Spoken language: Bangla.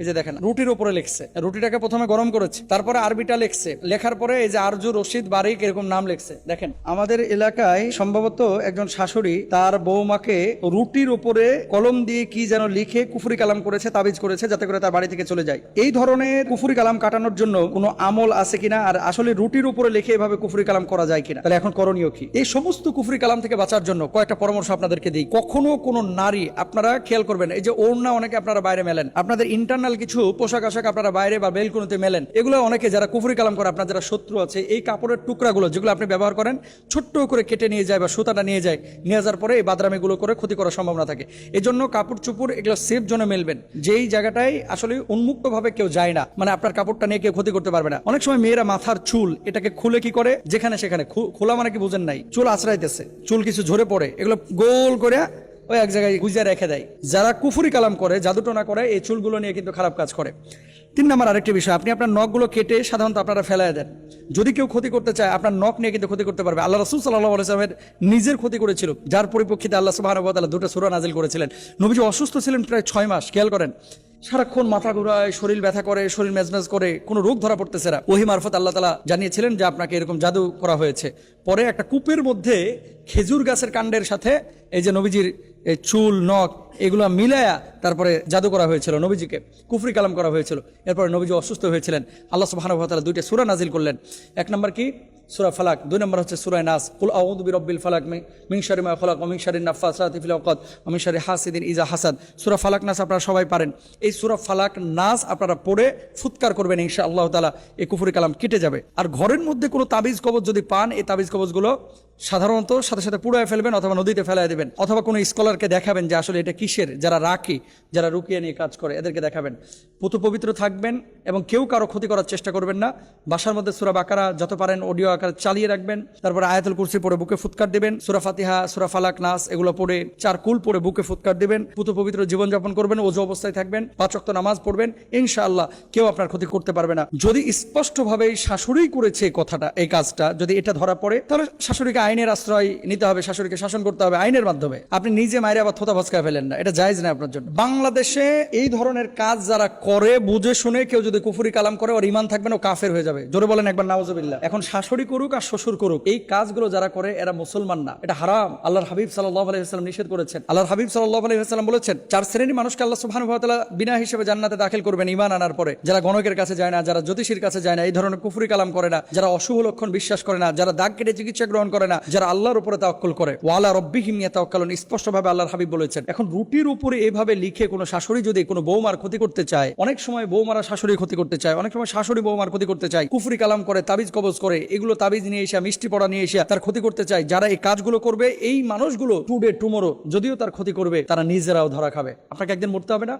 এই যে দেখেন রুটির উপরে লিখছে। রুটিটাকে প্রথমে গরম করেছে তারপরে আরবিটা লিখছে। লেখার পরে এই যে আরজু রশিদ বারিক এরকম নাম লিখছে। দেখেন আমাদের এলাকায় সম্ভবত একজন শাশুড়ি তার বৌমাকে রুটির উপরে কলম দিয়ে কি যেন লিখে কুফুরি কালাম করেছে তাবিজ করেছে যাতে করে তার বাড়ি থেকে চলে যায়। এই ধরনের কুফুরি কালাম কাটানোর জন্য কোনো আমল আছে কিনা? আর আসলে রুটির উপরে লিখে এভাবে কুফুরি কালাম করা যায় কিনা? তাহলে এখন করণীয় কি? এই সমস্ত কুফুরি কালাম থেকে বাঁচার জন্য কয়েকটা পরামর্শ আপনাদেরকে দিই। কখনো কোনো নারী আপনারা খেয়াল করবেন এই যে ওড়না অনেকে আপনারা বাইরে মেলেন আপনাদের ইন্টারনাল কিছু পোশাক আশাক আপনারা বাইরে বা বেলকুনিতে মেলেন। এগুলো অনেকে যারা কুফুরি কালাম করে, আপনার যারা শত্রু আছে, এই কাপড়ের টুকরাগুলো যেগুলো আপনি ব্যবহার করেন, ছোট্ট করে কেটে নিয়ে যায় বা সুতাটা নিয়ে যায়, নিয়ে যাওয়ার পরে এই বাদরামিগুলো করে ক্ষতি করার সম্ভাবনা থাকে। এই জন্য কাপড় চুপুর এগুলো সেফ জোনে মেলবেন। যেই জায়গাটায় আসলে উন্মুক্তভাবে কেউ যায় না মানে আপনার কাপড়টা নিয়ে কেউ ক্ষতি করতে পারবে না। অনেক সময় মেয়েরা মাথার চুল, এটাকে খুলে কি করে? যেখানে সেখানে। খোলা মানে কি বুঝেন নাই? চুল আশ্রাইতেছে চুল কিছু ঝরে পড়ে, এগুলো গোল করে ওই এক জায়গায় গুজে রেখে দেয়। যারা কুফুরি কালাম করে, জাদুটোনা করে, এই চুলগুলো নিয়ে কিন্তু খারাপ কাজ করে। তিন নম্বর আরেকটি বিষয়, আপনি আপনার নখগুলো কেটে সাধারণত আপনারা ফেলায় দেন। যদি কেউ ক্ষতি করতে চায়, আপনার নখ নিয়ে কিন্তু ক্ষতি করতে পারবে। আল্লাহ রসুল সাল্লাহ আলাইসলামের নিজের ক্ষতি করেছিল, যার পরিপ্রেক্ষিতে আল্লাহ সুবাহ দুটো সুরা নাজিল করেছিলেন। নবীজি অসুস্থ ছিলেন প্রায় ছয় মাস, খেয়াল করেন। সারাক্ষণ মাথা ঘুরায়, শরীর ব্যথা করে, শরীর মেজমেজ করে, কোনো রোগ ধরা পড়তেছে না। ওহি মারফত আল্লাহ তালা জানিয়েছিলেন যে আপনাকে এরকম জাদু করা হয়েছে। পরে একটা কূপের মধ্যে খেজুর গাছের কাণ্ডের সাথে এই যে নবীজির এই চুল নখ এগুলো মিলায়া তারপরে জাদু করা হয়েছিল, নবীজিকে কুফরি কালাম করা হয়েছিল। এরপরে নবীজি অসুস্থ হয়েছিলেন। আল্লাহ সুবাহানুভাতালা দুইটা সুরা নাজিল করলেন। এক নম্বর কি? সুরা ফালাক। দুই নম্বর হচ্ছে সুরায় নাস। কুল আউদু বিরব্বিল ফালাক মি- শারি মা খলাক ওমিন শারি নাফাসাতি ফিল ওয়াকাত হাসিদিন ইজা হাসাদ। সুরা ফালাক নাস আপনারা সবাই পারেন। এই সূরা ফালাক নাস আপনারা পড়ে ফুৎকার করবেন ইনশাআল্লাহ তালা এই কুফরি কালাম কেটে যাবে। আর ঘরের মধ্যে কোনো তাবিজ কবজ যদি পান, এই তাবিজ কবজগুলো সাধারণত সাথে সাথে পুড়ায় ফেলবেন অথবা নদীতে ফেলায় দেবেন। অথবা কোনো স্কলারকে দেখাবেন যে আসলে এটা কিসের? যারা রাখি যারা রুকিয়ে নিয়ে কাজ করে, এদেরকে দেখাবেন। পুতু পবিত্র থাকবেন এবং কেউ কারও ক্ষতি করার চেষ্টা করবেন না। বাসার মধ্যে সুরা বাকারা, যত পারেন অডিও আকার চালিয়ে রাখবেন। তারপরে আয়াতুল কুরসি পড়ে বুকে ফুৎকার দিবেন। সুরা ফাতিহা, সুরা ফালাক, নাস, এগুলো পড়ে চার কুল পড়ে বুকে ফুৎকার দিবেন। পুতু পবিত্র জীবনযাপন করবেন ওজু অবস্থায় থাকবেন, পাঁচ ওয়াক্ত নামাজ পড়বেন। ইনশাআল্লাহ কেউ আপনার ক্ষতি করতে পারবে না। যদি স্পষ্টভাবে শাশুড়ি করেছে কথাটা, এই কাজটা, যদি এটা ধরা পড়ে, তাহলে শাশুড়িকে আইনের আশ্রয় নিতে হবে, শাশুড়িকে শাসন করতে হবে আইনের মাধ্যমে। আপনি নিজে মায়ের আবার থোতা ভস্কা ফেলেন। না, এটা জায়েজ না আপনার জন্য। বাংলাদেশে এই ধরনের কাজ যারা করে, বুঝে শুনে কেউ যদি কুফুরি কালাম করে, ওর ইমান থাকবে না কাফের হয়ে যাবে। জোরে বলেন একবার, নাউজুবিল্লাহ। এখন শাশুড়ি করুক আর শ্বশুর করুক, এই কাজগুলো যারা করে, এরা মুসলমান না। এটা হারাম। আল্লাহর হাবিব সাল্লাহ আলাইসাল্লাম নিষেধ করেছেন। আল্লাহর হাবিব সাল্লাহ আলাইসাল্লাম বলেছেন, চার শ্রেণির মানুষকে আল্লাহ সুবহান বিনা হিসেবে জান্নাতে দাখিল করবেন ইমান আনার পরে। যারা গণকের কাছে যায় না, যারা জ্যোতিষীর কাছে যায় না, এই ধরনের কুফুরি কালাম করে না। যারা অশুভ লক্ষণ বিশ্বাস করে না, যারা দাগ কেটে চিকিৎসা গ্রহণ করে না, যারা আল্লাহর উপরে তাওয়াক্কুল করে। ওয়ালা রব্বিহিম নিয়ে তাওয়াক্কালুন স্পষ্টভাবে আল্লাহর হাবিব বলেছেন। এখন রুটির উপরে এভাবে লিখে কোনো শাশুড়ি যদি কোনো বৌমার ক্ষতি করতে চায়, অনেক সময় বৌমারা শাশুড়ি ক্ষতি করতে চায়, অনেক সময় শাশুড়ি বৌমার ক্ষতি করতে চায়, কুফরি কালাম করে, তাবিজ কবজ করে, এগুলো তাবিজ নিয়ে এসে, মিষ্টি পড়া নিয়ে এসে তার ক্ষতি করতে চায়, যারা এই কাজগুলো করবে, এই মানুষগুলো টুডে টুমোরো, যদিও তার ক্ষতি করবে, তারা নিজেরাও ধরা খাবে। আপনাকে একদিন মরতে হবে না?